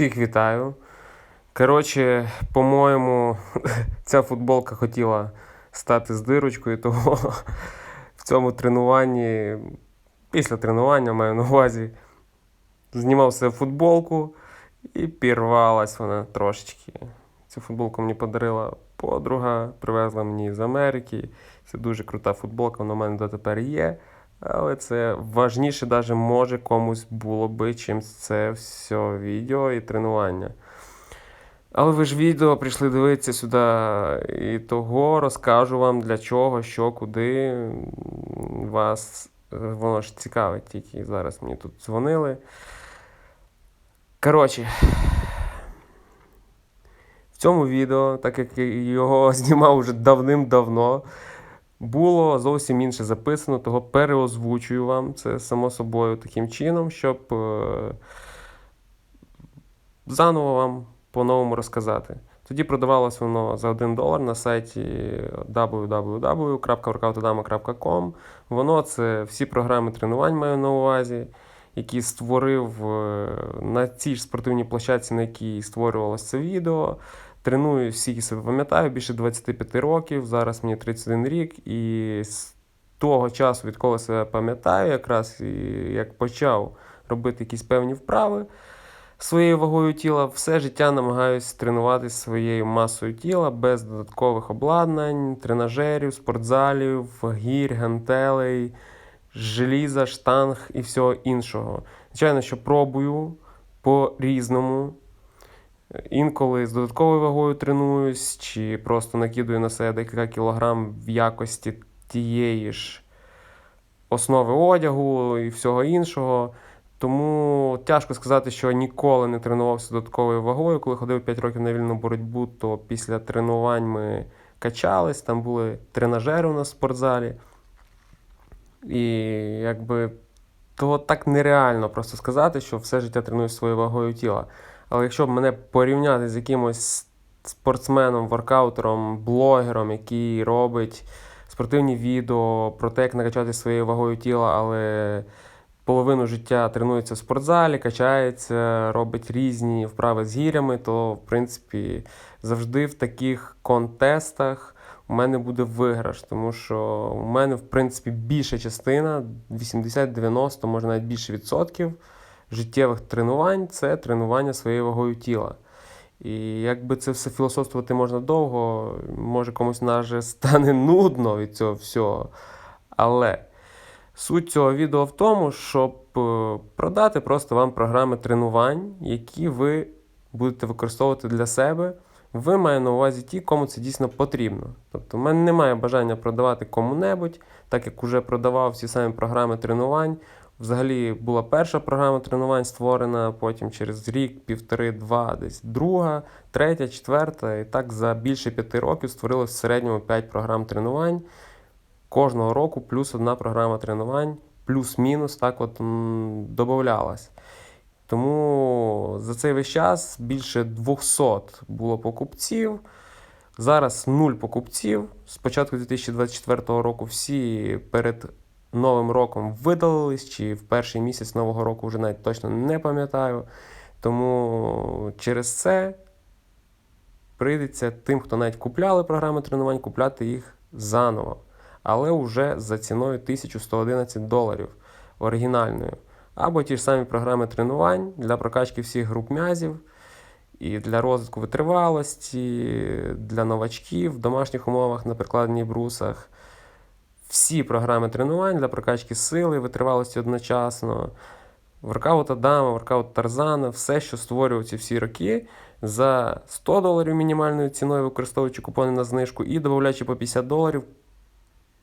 Всіх вітаю. Коротше, по-моєму, ця футболка хотіла стати з дирочкою, того в цьому тренуванні, після тренування маю на увазі, знімав себе футболку і пірвалась вона трошечки. Цю футболку мені подарила подруга, привезла мені з Америки. Це дуже крута футболка, вона в мене дотепер є. Але це важніше навіть може комусь було би, чим це все відео і тренування. Але ви ж відео прийшли дивитися сюди, і того розкажу вам для чого, що, куди. Вас воно ж цікавить, тільки зараз мені тут дзвонили. Коротше, в цьому відео, так як його знімав вже давним-давно, було зовсім інше записано, того переозвучую вам це само собою таким чином, щоб е, заново вам по-новому розказати. Тоді продавалось воно за 1 долар на сайті www.workoutodama.com. Воно це всі програми тренувань маю на увазі, які створив е, на цій ж спортивній площадці, на якій створювалося це відео. Треную всі себе пам'ятаю, більше 25 років. Зараз мені 31 рік, і з того часу, відколи себе пам'ятаю, якраз і як почав робити якісь певні вправи своєю вагою тіла, все життя намагаюся тренуватися своєю масою тіла без додаткових обладнань, тренажерів, спортзалів, гір, гантелей, желіза, штанг і всього іншого. Звичайно, що пробую по-різному. Інколи з додатковою вагою тренуюсь, чи просто накидую на себе декілька кілограм в якості тієї ж основи одягу і всього іншого. Тому тяжко сказати, що ніколи не тренувався додатковою вагою. Коли ходив 5 років на вільну боротьбу, то після тренувань ми качались, там були тренажери у нас в спортзалі. І якби то так нереально просто сказати, що все життя тренуюсь своєю вагою тіла. Але якщо б мене порівняти з якимось спортсменом, воркаутером, блогером, який робить спортивні відео про те, як накачати своєю вагою тіла, але половину життя тренується в спортзалі, качається, робить різні вправи з гірями, то в принципі завжди в таких контестах у мене буде виграш, тому що у мене, в принципі, більша частина, 80-90, може навіть більше відсотків життєвих тренувань це тренування своєю вагою тіла. І якби це все філософствувати можна довго, може комусь навіть стане нудно від цього всього. Але суть цього відео в тому, щоб е, продати просто вам програми тренувань, які ви будете використовувати для себе. Ви маю на увазі ті, кому це дійсно потрібно. Тобто, в мене немає бажання продавати кому-небудь, так як вже продавав всі самі програми тренувань. Взагалі була перша програма тренувань створена, потім через рік, півтори-два, десь друга, третя, четверта. І так за більше п'яти років створилось в середньому 5 програм тренувань. Кожного року плюс одна програма тренувань, плюс-мінус так от додавалась. Тому за цей весь час більше 200 було покупців. Зараз нуль покупців. З початку 2024 року всі перед Новим роком видалились, чи в перший місяць Нового року вже навіть точно не пам'ятаю. Тому через це прийдеться тим, хто навіть купляли програми тренувань, купляти їх заново. Але вже за ціною 1111 доларів оригінальною. Або ті ж самі програми тренувань для прокачки всіх груп м'язів. І для розвитку витривалості, для новачків в домашніх умовах на прикладній брусах всі програми тренувань для прокачки сили, витривалості одночасно, воркаут Адама, воркаут Тарзана, все, що створював ці всі роки, за 100 доларів мінімальною ціною, використовуючи купони на знижку, і додаючи по 50 доларів,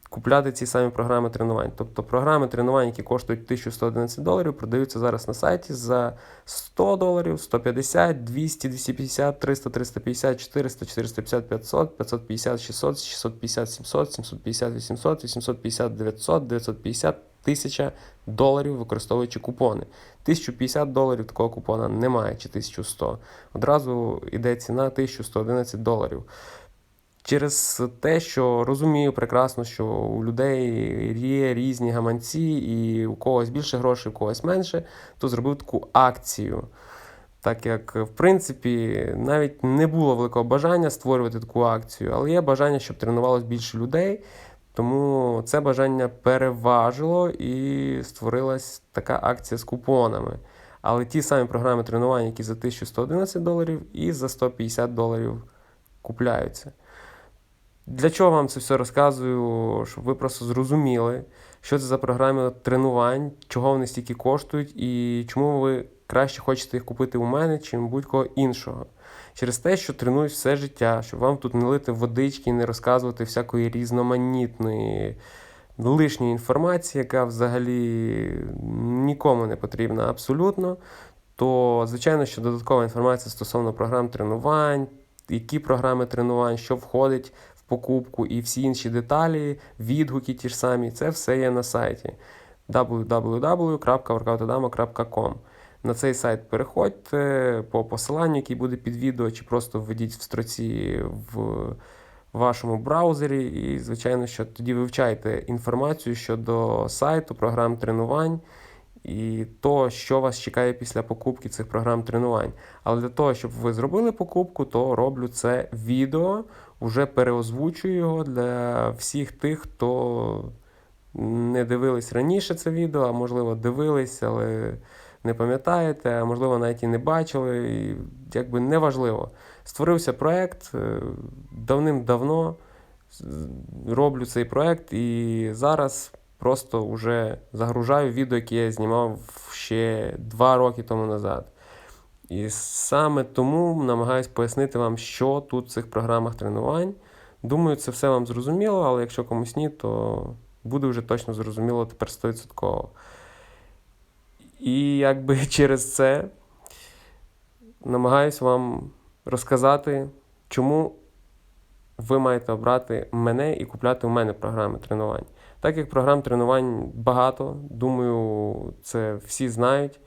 купляти ці самі програми тренувань. Тобто програми тренувань, які коштують 1111 доларів, продаються зараз на сайті за 100 доларів, 150, 200, 250, 300, 350, 400, 450, 500, 550, 600, 650, 700, 750, 800, 850, 900, 950, 1000 доларів, використовуючи купони. 1050 доларів такого купона немає, чи 1100. Одразу йде ціна 1111 доларів. Через те, що розумію прекрасно, що у людей є різні гаманці, і у когось більше грошей, у когось менше, то зробив таку акцію. Так як, в принципі, навіть не було великого бажання створювати таку акцію, але є бажання, щоб тренувалось більше людей. Тому це бажання переважило і створилась така акція з купонами. Але ті самі програми тренувань, які за 1111 доларів і за 150 доларів купляються. Для чого вам це все розказую? Щоб ви просто зрозуміли, що це за програми тренувань, чого вони стільки коштують, і чому ви краще хочете їх купити у мене, чим будь-кого іншого. Через те, що тренуюсь все життя, щоб вам тут не лити водички і не розказувати всякої різноманітної лишньої інформації, яка взагалі нікому не потрібна абсолютно. То, звичайно, що додаткова інформація стосовно програм тренувань, які програми тренувань, що входить покупку, і всі інші деталі, відгуки ті ж самі, це все є на сайті www.workoutodama.com. На цей сайт переходьте по посиланню, який буде під відео, чи просто введіть в строці в вашому браузері. І, звичайно, що тоді вивчайте інформацію щодо сайту, програм тренувань і то, що вас чекає після покупки цих програм тренувань. Але для того, щоб ви зробили покупку, то роблю це відео, вже переозвучую його для всіх тих, хто не дивились раніше це відео, а можливо дивились, але не пам'ятаєте, а можливо навіть і не бачили. І, Якби неважливо. Створився проект е, давним-давно. Роблю цей проект і зараз просто вже загружаю відео, яке я знімав ще два роки тому назад. І саме тому намагаюсь пояснити вам, що тут в цих програмах тренувань. Думаю, це все вам зрозуміло, але якщо комусь ні, то буде вже точно зрозуміло тепер 100%. І якби через це намагаюсь вам розказати, чому ви маєте обрати мене і купляти у мене програми тренувань. Так як програм тренувань багато, думаю, це всі знають,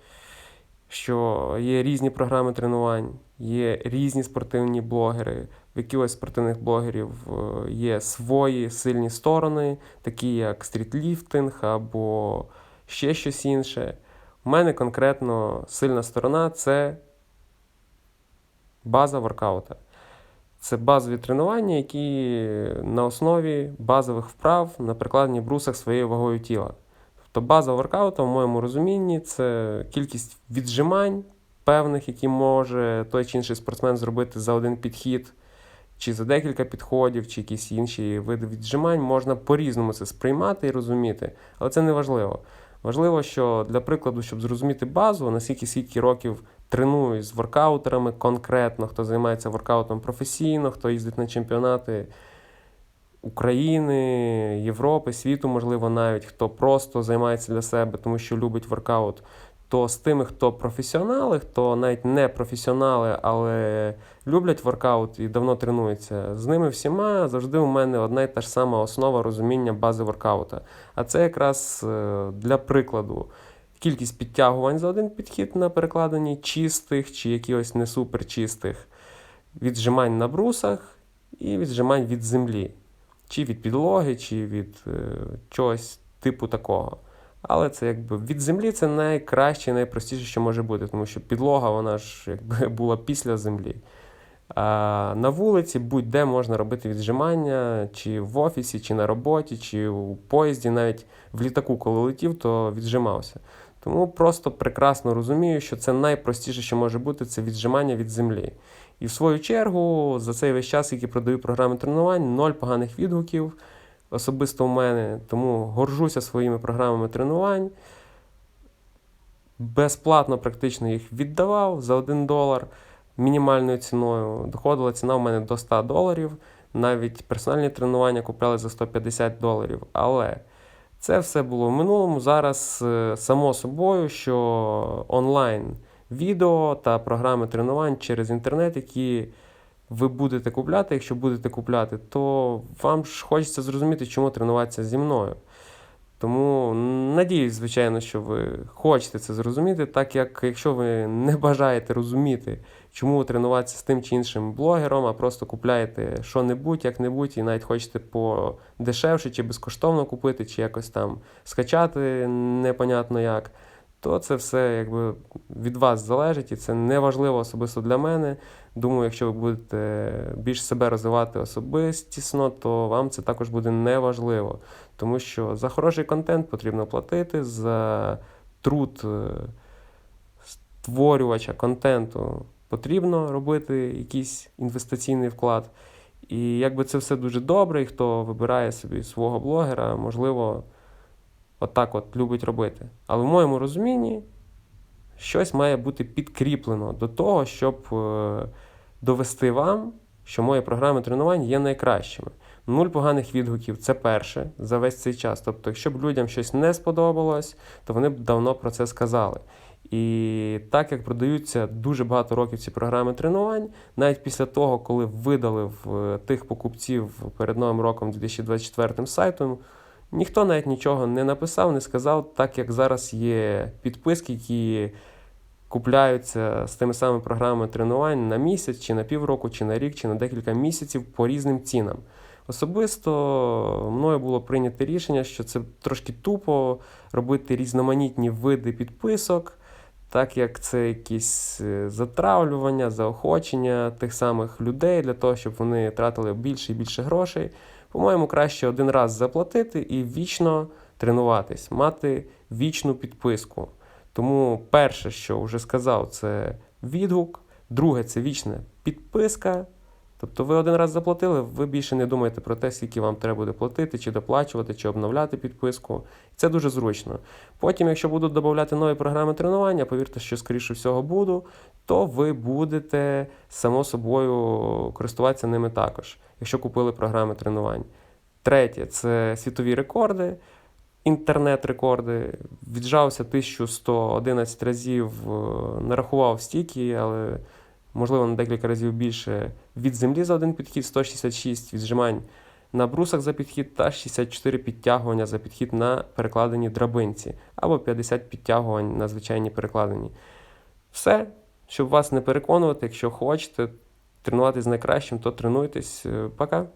що є різні програми тренувань, є різні спортивні блогери. В якихось спортивних блогерів е, є свої сильні сторони, такі як стрітліфтинг або ще щось інше. У мене конкретно сильна сторона це база воркаута. Це базові тренування, які на основі базових вправ на прикладенні брусах своєю вагою тіла. Тобто база воркаута, в моєму розумінні, це кількість віджимань певних, які може той чи інший спортсмен зробити за один підхід, чи за декілька підходів, чи якісь інші види віджимань. Можна по-різному це сприймати і розуміти, але це не важливо. Важливо, що для прикладу, щоб зрозуміти базу, наскільки скільки років тренуюсь з воркаутерами конкретно, хто займається воркаутом професійно, хто їздить на чемпіонати України, Європи, світу, можливо, навіть хто просто займається для себе, тому що любить воркаут, то з тими, хто професіонали, хто навіть не професіонали, але люблять воркаут і давно тренуються, з ними всіма завжди у мене одна і та ж сама основа розуміння бази воркаута. А це якраз е, для прикладу. Кількість підтягувань за один підхід на перекладенні чистих чи якихось не суперчистих, віджимань на брусах і віджимань від землі, чи від підлоги, чи від е, чогось типу такого. Але це якби від землі це найкраще, найпростіше, що може бути, тому що підлога вона ж якби була після землі. А на вулиці будь-де можна робити віджимання, чи в офісі, чи на роботі, чи у поїзді, навіть в літаку, коли летів, то віджимався. Тому просто прекрасно розумію, що це найпростіше, що може бути, це віджимання від землі. І в свою чергу, за цей весь час, який продаю програми тренувань, ноль поганих відгуків особисто у мене. Тому горжуся своїми програмами тренувань. Безплатно практично їх віддавав за 1 долар мінімальною ціною. Доходила ціна у мене до 100 доларів. Навіть персональні тренування купляли за 150 доларів. Але це все було в минулому. Зараз, е, само собою, що онлайн відео та програми тренувань через інтернет, які ви будете купляти, якщо будете купляти, то вам ж хочеться зрозуміти, чому тренуватися зі мною. Тому надіюсь, звичайно, що ви хочете це зрозуміти, так як якщо ви не бажаєте розуміти, чому тренуватися з тим чи іншим блогером, а просто купляєте що-небудь, як-небудь, і навіть хочете подешевше чи безкоштовно купити, чи якось там скачати непонятно як, то це все якби від вас залежить, і це не важливо особисто для мене. Думаю, якщо ви будете більш себе розвивати особистісно, то вам це також буде неважливо. Тому що за хороший контент потрібно платити, за труд е, створювача контенту потрібно робити якийсь інвестиційний вклад. І якби це все дуже добре, і хто вибирає собі свого блогера, можливо, отак от любить робити. Але в моєму розумінні щось має бути підкріплено до того, щоб е, довести вам, що мої програми тренувань є найкращими. Нуль поганих відгуків це перше за весь цей час. Тобто, якщо б людям щось не сподобалось, то вони б давно про це сказали. І так як продаються дуже багато років ці програми тренувань, навіть після того, коли видали в е, тих покупців перед новим роком 2024 сайтом, ніхто навіть нічого не написав, не сказав, так як зараз є підписки, які купляються з тими самими програмами тренувань на місяць, чи на півроку, чи на рік, чи на декілька місяців по різним цінам. Особисто мною було прийнято рішення, що це трошки тупо робити різноманітні види підписок, так як це якісь е, затравлювання, заохочення тих самих людей для того, щоб вони тратили більше і більше грошей. По-моєму, краще один раз заплатити і вічно тренуватись, мати вічну підписку. Тому перше, що вже сказав, це відгук. Друге, це вічна підписка. Тобто ви один раз заплатили, ви більше не думаєте про те, скільки вам треба буде платити, чи доплачувати, чи обновляти підписку. Це дуже зручно. Потім, якщо будуть додати нові програми тренування, повірте, що скоріше всього буду, то ви будете само собою користуватися ними також, якщо купили програми тренувань. Третє це світові рекорди. Інтернет-рекорди. Віджався 1111 разів, е, нарахував стільки, але можливо на декілька разів більше від землі за один підхід, 166 віджимань на брусах за підхід та 64 підтягування за підхід на перекладеній драбинці або 50 підтягувань на звичайній перекладені. Все, щоб вас не переконувати, якщо хочете тренуватися з найкращим, то тренуйтесь. Е, Пока.